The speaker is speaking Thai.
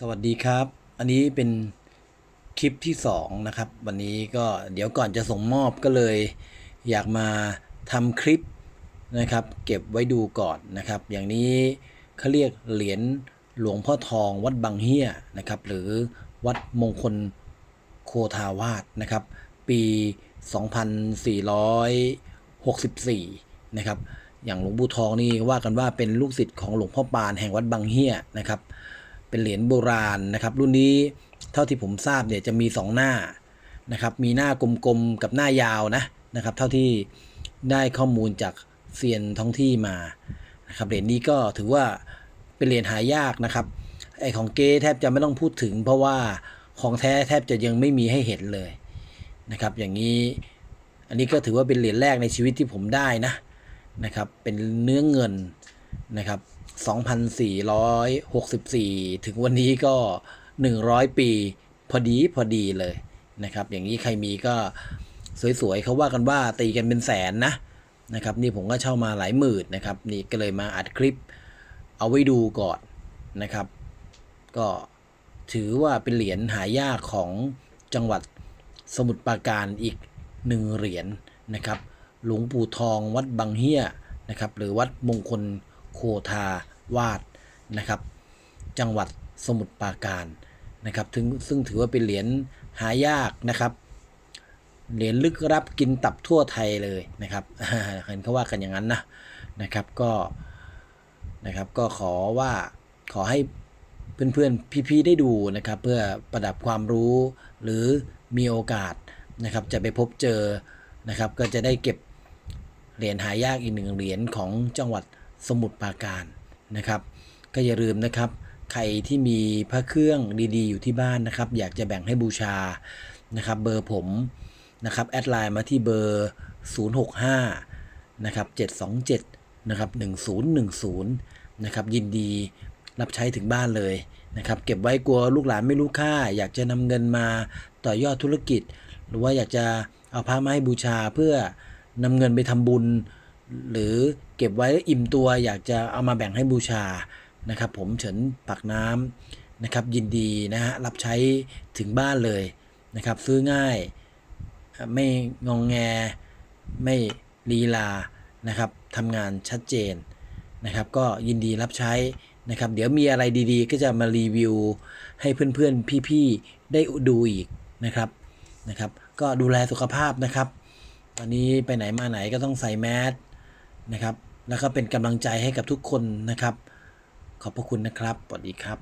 สวัสดีครับ อันนี้เป็นคลิปที่สองนะครับ วันนี้ก็เดี๋ยวก่อนจะส่งมอบก็เลย อยากมาทำคลิปนะครับ เก็บไว้ดูก่อนนะครับ อย่างนี้เขาเรียกเหรียญหลวงพ่อทองวัดบางเฮียนะครับ หรือวัดมงคลโคทาวาสนะครับ ปี 2464 นะครับ อย่างหลวงปู่ทองนี่ว่ากันว่าเป็นลูกศิษย์ของหลวงพ่อปานแห่งวัดบางเฮียนะครับ เป็นเหรียญโบราณนะครับ รุ่นนี้เท่าที่ผมทราบเนี่ยจะมี 2 หน้านะครับ มีหน้ากลมๆกับหน้ายาวนะนะครับ เท่าที่ได้ข้อมูลจากเซียนท้องที่มานะครับเหรียญนี้ก็ถือว่าเป็นเหรียญหายากนะครับไอของเก้แทบจะไม่ต้องพูดถึง เพราะว่าของแท้แทบจะยังไม่มีให้เห็นเลยนะครับ อย่างนี้อันนี้ก็ถือว่าเป็นเหรียญแรกในชีวิตที่ผมได้นะนะครับ เป็นเนื้อเงิน นะครับ 2,464 ถึงวันนี้ก็ 100 ปีพอดีพอดีเลยนะครับ อย่างนี้ใครมีก็สวยๆเขาว่ากันว่าตีกันเป็นแสนนะนะครับ นี่ผมก็เช่ามาหลายหมื่นนะครับ นี่ก็เลยมาอัดคลิปเอาไว้ดูก่อนนะครับ ก็ถือว่าเป็นเหรียญหายากของจังหวัดสมุทรปราการอีกหนึ่งเหรียญนะครับ หลวงปู่ทองวัดบางเฮียนะครับ หรือวัดมงคล โคทาวาดนะครับ จังหวัดสมุทรปราการนะครับถึงซึ่งถือว่าเป็นเหรียญหายากนะครับ เหรียญลึกลับกินตับทั่วไทยเลยนะครับเห็นเขาว่ากันอย่างนั้นนะนะครับก็นะครับก็ขอว่าขอให้เพื่อนๆพี่ๆได้ดูนะครับ เพื่อประดับความรู้หรือมีโอกาสนะครับ จะไปพบเจอนะครับ ก็จะได้เก็บเหรียญหายากอีกหนึ่งเหรียญของจังหวัด สมุทรปราการนะครับ ก็อย่าลืมนะครับ ใครที่มีพระเครื่องดีๆ อยู่ที่บ้านนะครับ อยากจะแบ่งให้บูชานะครับเบอร์ผมนะครับแอดไลน์มาที่เบอร์ 065นะครับ727นะครับ1010นะครับยินดีรับใช้ถึงบ้านเลยนะครับเก็บไว้กลัวลูกหลานไม่รู้ค่า อยากจะนำเงินมาต่อยอดธุรกิจ หรือว่าอยากจะเอาพระมาให้บูชาเพื่อนำเงินไปทำบุญ หรือเก็บไว้อิ่มตัวอยากจะเอามาแบ่งให้บูชานะครับ ผมเฉินปากน้ำนะครับ ยินดีนะฮะรับใช้ถึงบ้านเลยนะครับ ซื้อง่ายไม่งองแงไม่ลีลานะครับทำงานชัดเจนนะครับ ก็ยินดีรับใช้นะครับ เดี๋ยวมีอะไรดีๆ ก็จะมารีวิวให้เพื่อนๆพี่ๆได้ดูอีกนะครับนะครับ ก็ดูแลสุขภาพนะครับ ตอนนี้ไปไหนมาไหนก็ต้องใส่แมส นะครับ แล้วก็เป็นกำลังใจให้กับทุกคนนะครับ ขอบพระคุณนะครับสวัสดีครับ